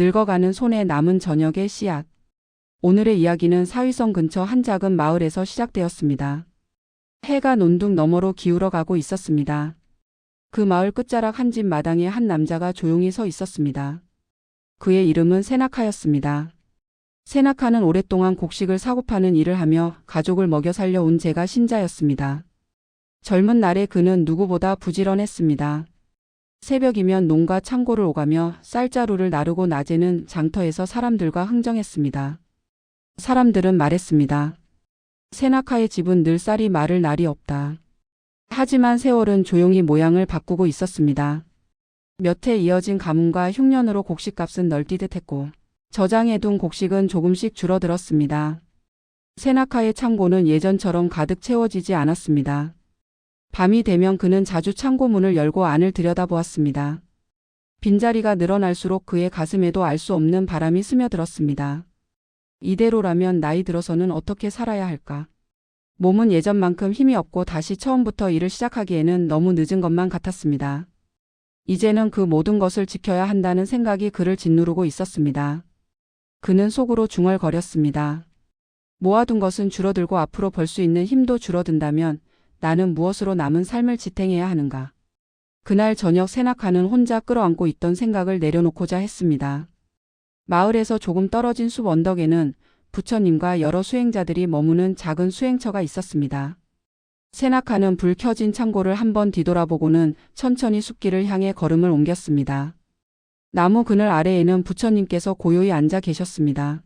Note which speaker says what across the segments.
Speaker 1: 늙어가는 손에 남은 저녁의 씨앗. 오늘의 이야기는 사위성 근처 한 작은 마을에서 시작되었습니다. 해가 논둑 너머로 기울어 가고 있었습니다. 그 마을 끝자락 한 집 마당에 한 남자가 조용히 서 있었습니다. 그의 이름은 세나카였습니다. 세나카는 오랫동안 곡식을 사고 파는 일을 하며 가족을 먹여 살려 온 제가 신자였습니다. 젊은 날에 그는 누구보다 부지런했습니다. 새벽이면 농가 창고를 오가며 쌀자루를 나르고 낮에는 장터에서 사람들과 흥정했습니다. 사람들은 말했습니다. 세나카의 집은 늘 쌀이 마를 날이 없다. 하지만 세월은 조용히 모양을 바꾸고 있었습니다. 몇 해 이어진 가뭄과 흉년으로 곡식값은 널뛰듯 했고 저장해 둔 곡식은 조금씩 줄어들었습니다. 세나카의 창고는 예전처럼 가득 채워지지 않았습니다. 밤이 되면 그는 자주 창고 문을 열고 안을 들여다보았습니다. 빈자리가 늘어날수록 그의 가슴에도 알 수 없는 바람이 스며들었습니다. 이대로라면 나이 들어서는 어떻게 살아야 할까? 몸은 예전만큼 힘이 없고 다시 처음부터 일을 시작하기에는 너무 늦은 것만 같았습니다. 이제는 그 모든 것을 지켜야 한다는 생각이 그를 짓누르고 있었습니다. 그는 속으로 중얼거렸습니다. 모아둔 것은 줄어들고 앞으로 벌 수 있는 힘도 줄어든다면 나는 무엇으로 남은 삶을 지탱해야 하는가. 그날 저녁 세나카는 혼자 끌어안고 있던 생각을 내려놓고자 했습니다. 마을에서 조금 떨어진 숲 언덕에는 부처님과 여러 수행자들이 머무는 작은 수행처가 있었습니다. 세나카는 불 켜진 창고를 한번 뒤돌아보고는 천천히 숲길을 향해 걸음을 옮겼습니다. 나무 그늘 아래에는 부처님께서 고요히 앉아 계셨습니다.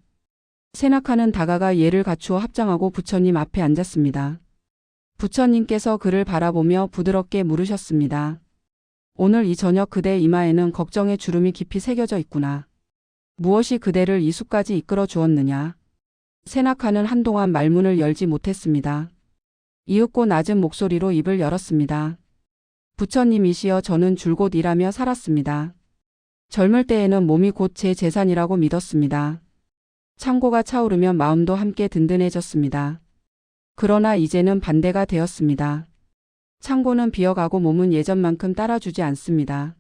Speaker 1: 세나카는 다가가 예를 갖추어 합장하고 부처님 앞에 앉았습니다. 부처님께서 그를 바라보며 부드럽게 물으셨습니다. 오늘 이 저녁 그대 이마에는 걱정의 주름이 깊이 새겨져 있구나. 무엇이 그대를 이 숲까지 이끌어 주었느냐? 세나카는 한동안 말문을 열지 못했습니다. 이윽고 낮은 목소리로 입을 열었습니다. 부처님이시여 저는 줄곧 일하며 살았습니다. 젊을 때에는 몸이 곧 제 재산이라고 믿었습니다. 창고가 차오르면 마음도 함께 든든해졌습니다. 그러나 이제는 반대가 되었습니다. 창고는 비어가고 몸은 예전만큼 따라주지 않습니다.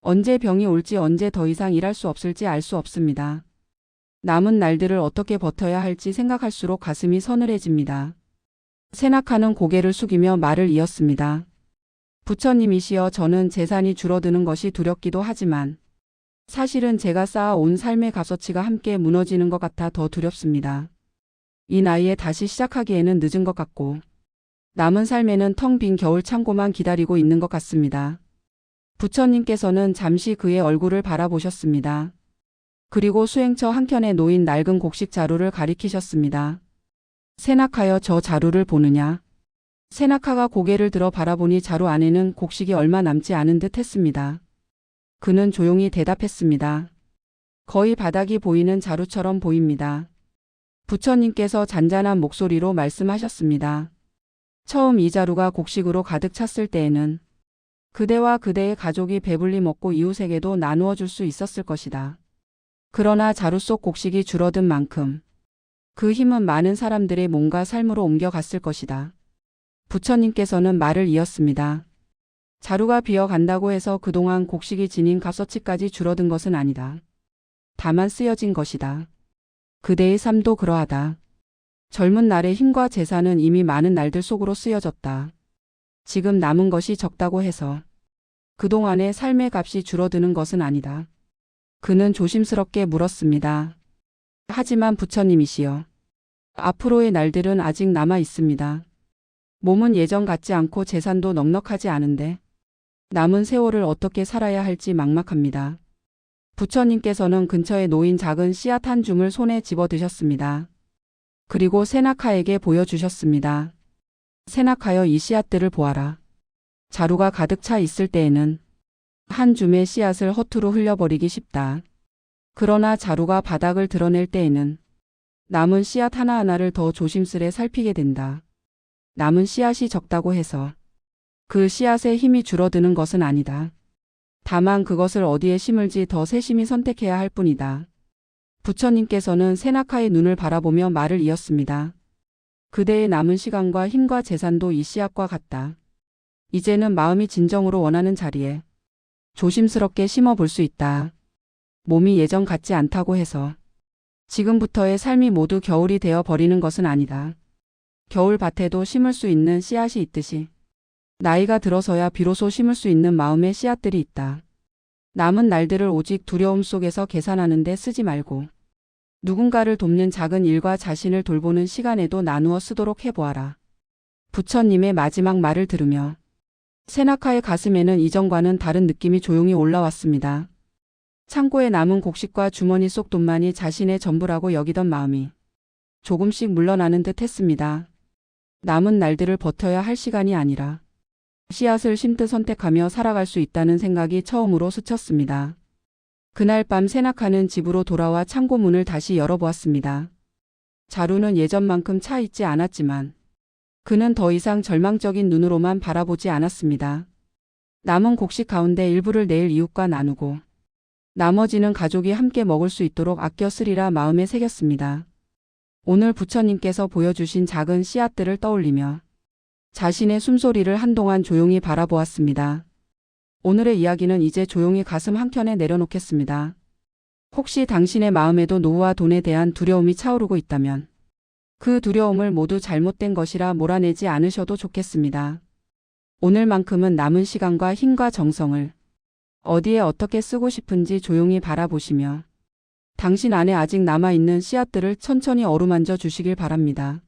Speaker 1: 언제 병이 올지 언제 더 이상 일할 수 없을지 알 수 없습니다. 남은 날들을 어떻게 버텨야 할지 생각할수록 가슴이 서늘해집니다. 세나카는 고개를 숙이며 말을 이었습니다. 부처님이시여 저는 재산이 줄어드는 것이 두렵기도 하지만 사실은 제가 쌓아온 삶의 값어치가 함께 무너지는 것 같아 더 두렵습니다. 이 나이에 다시 시작하기에는 늦은 것 같고 남은 삶에는 텅 빈 겨울 창고만 기다리고 있는 것 같습니다. 부처님께서는 잠시 그의 얼굴을 바라보셨습니다. 그리고 수행처 한켠에 놓인 낡은 곡식 자루를 가리키셨습니다. 세낙하여 저 자루를 보느냐? 세낙하가 고개를 들어 바라보니 자루 안에는 곡식이 얼마 남지 않은 듯 했습니다. 그는 조용히 대답했습니다. 거의 바닥이 보이는 자루처럼 보입니다. 부처님께서 잔잔한 목소리로 말씀하셨습니다. 처음 이 자루가 곡식으로 가득 찼을 때에는 그대와 그대의 가족이 배불리 먹고 이웃에게도 나누어 줄 수 있었을 것이다. 그러나 자루 속 곡식이 줄어든 만큼 그 힘은 많은 사람들의 몸과 삶으로 옮겨갔을 것이다. 부처님께서는 말을 이었습니다. 자루가 비어간다고 해서 그동안 곡식이 지닌 값어치까지 줄어든 것은 아니다. 다만 쓰여진 것이다. 그대의 삶도 그러하다. 젊은 날의 힘과 재산은 이미 많은 날들 속으로 쓰여졌다. 지금 남은 것이 적다고 해서 그동안의 삶의 값이 줄어드는 것은 아니다. 그는 조심스럽게 물었습니다. 하지만 부처님이시여. 앞으로의 날들은 아직 남아 있습니다. 몸은 예전 같지 않고 재산도 넉넉하지 않은데 남은 세월을 어떻게 살아야 할지 막막합니다. 부처님께서는 근처에 놓인 작은 씨앗 한 줌을 손에 집어 드셨습니다. 그리고 세나카에게 보여주셨습니다. 세나카여 이 씨앗들을 보아라. 자루가 가득 차 있을 때에는 한 줌의 씨앗을 허투루 흘려버리기 쉽다. 그러나 자루가 바닥을 드러낼 때에는 남은 씨앗 하나하나를 더 조심스레 살피게 된다. 남은 씨앗이 적다고 해서 그 씨앗의 힘이 줄어드는 것은 아니다. 다만 그것을 어디에 심을지 더 세심히 선택해야 할 뿐이다. 부처님께서는 세나카의 눈을 바라보며 말을 이었습니다. 그대의 남은 시간과 힘과 재산도 이 씨앗과 같다. 이제는 마음이 진정으로 원하는 자리에 조심스럽게 심어 볼 수 있다. 몸이 예전 같지 않다고 해서 지금부터의 삶이 모두 겨울이 되어 버리는 것은 아니다. 겨울 밭에도 심을 수 있는 씨앗이 있듯이 나이가 들어서야 비로소 심을 수 있는 마음의 씨앗들이 있다. 남은 날들을 오직 두려움 속에서 계산하는 데 쓰지 말고 누군가를 돕는 작은 일과 자신을 돌보는 시간에도 나누어 쓰도록 해보아라. 부처님의 마지막 말을 들으며 세나카의 가슴에는 이전과는 다른 느낌이 조용히 올라왔습니다. 창고에 남은 곡식과 주머니 속 돈만이 자신의 전부라고 여기던 마음이 조금씩 물러나는 듯 했습니다. 남은 날들을 버텨야 할 시간이 아니라 씨앗을 심듯 선택하며 살아갈 수 있다는 생각이 처음으로 스쳤습니다. 그날 밤 세나카는 집으로 돌아와 창고 문을 다시 열어보았습니다. 자루는 예전만큼 차 있지 않았지만 그는 더 이상 절망적인 눈으로만 바라보지 않았습니다. 남은 곡식 가운데 일부를 내일 이웃과 나누고 나머지는 가족이 함께 먹을 수 있도록 아껴 쓰리라 마음에 새겼습니다. 오늘 부처님께서 보여주신 작은 씨앗들을 떠올리며 자신의 숨소리를 한동안 조용히 바라보았습니다. 오늘의 이야기는 이제 조용히 가슴 한켠에 내려놓겠습니다. 혹시 당신의 마음에도 노후와 돈에 대한 두려움이 차오르고 있다면 그 두려움을 모두 잘못된 것이라 몰아내지 않으셔도 좋겠습니다. 오늘만큼은 남은 시간과 힘과 정성을 어디에 어떻게 쓰고 싶은지 조용히 바라보시며 당신 안에 아직 남아있는 씨앗들을 천천히 어루만져 주시길 바랍니다.